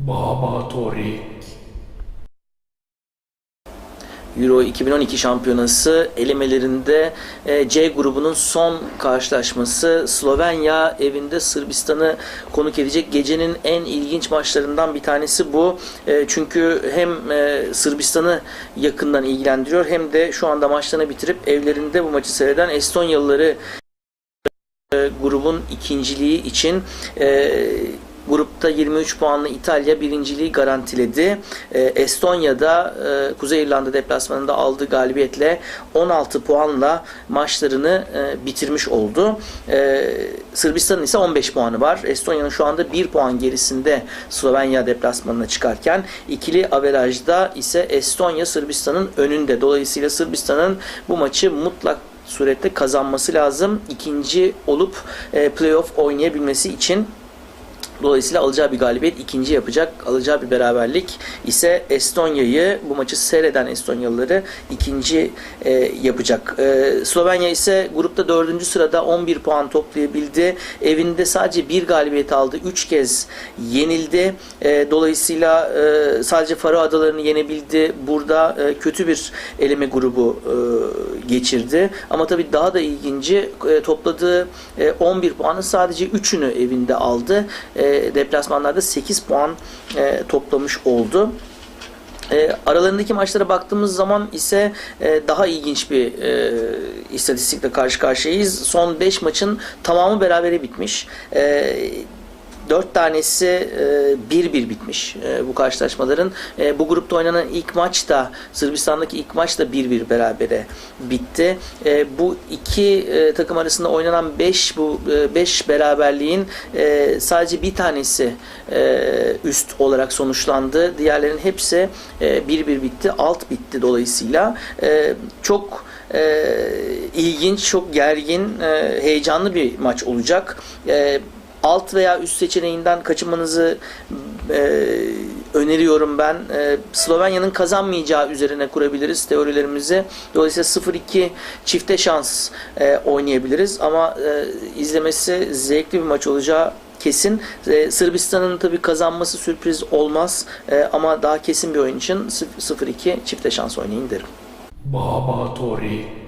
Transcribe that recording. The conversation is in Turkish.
Baba Torik. Euro 2012 şampiyonası elemelerinde e, C grubunun son karşılaşması Slovenya evinde Sırbistan'ı konuk edecek. Gecenin en ilginç maçlarından bir tanesi bu. E, Çünkü hem e, Sırbistan'ı yakından ilgilendiriyor hem de şu anda maçlarını bitirip evlerinde bu maçı seyreden Estonyalıları grubun ikinciliği için grupta 23 puanlı İtalya birinciliği garantiledi. E, Estonya'da e, Kuzey İrlanda deplasmanında aldığı galibiyetle 16 puanla maçlarını e, bitirmiş oldu. E, Sırbistan'ın ise 15 puanı var. Estonya'nın şu anda 1 puan gerisinde Slovenya deplasmanına çıkarken ikili averajda ise Estonya Sırbistan'ın önünde. Dolayısıyla Sırbistan'ın bu maçı mutlak surette kazanması lazım. İkinci olup e, playoff oynayabilmesi için Dolayısıyla alacağı bir galibiyet ikinci yapacak. Alacağı bir beraberlik ise Estonya'yı bu maçı seyreden Estonyalıları ikinci e, yapacak. E, Slovenya ise grupta dördüncü sırada 11 puan toplayabildi. Evinde sadece bir galibiyet aldı. 3 kez yenildi. E, dolayısıyla e, sadece Faro Adalarını yenebildi. Burada e, kötü bir eleme grubu e, geçirdi. Ama tabii daha da ilginci e, topladığı e, 11 puanın sadece 3'ünü evinde aldı. E, deplasmanlarda 8 puan e, toplamış oldu. E, aralarındaki maçlara baktığımız zaman ise e, daha ilginç bir e, istatistikle karşı karşıyayız. Son 5 maçın tamamı berabere bitmiş. E, 4 tanesi 1-1 bitmiş e, bu karşılaşmaların. E, bu grupta oynanan ilk maç da Sırbistan'daki ilk maç da 1-1 berabere bitti. E, bu iki e, takım arasında oynanan 5 bu 5 beraberliğin e, sadece bir tanesi e, üst olarak sonuçlandı. Diğerlerinin hepsi e, 1-1 bitti. Alt bitti dolayısıyla. E, çok e, ilginç, çok gergin, e, heyecanlı bir maç olacak. Alt veya üst seçeneğinden kaçınmanızı e, öneriyorum ben. E, Slovenya'nın kazanmayacağı üzerine kurabiliriz teorilerimizi. Dolayısıyla 0-2 çifte şans e, oynayabiliriz ama e, izlemesi zevkli bir maç olacağı kesin. E, Sırbistan'ın tabii kazanması sürpriz olmaz E, ama daha kesin bir oyun için 0-2 çifte şans oynayın derim. Baba Torik.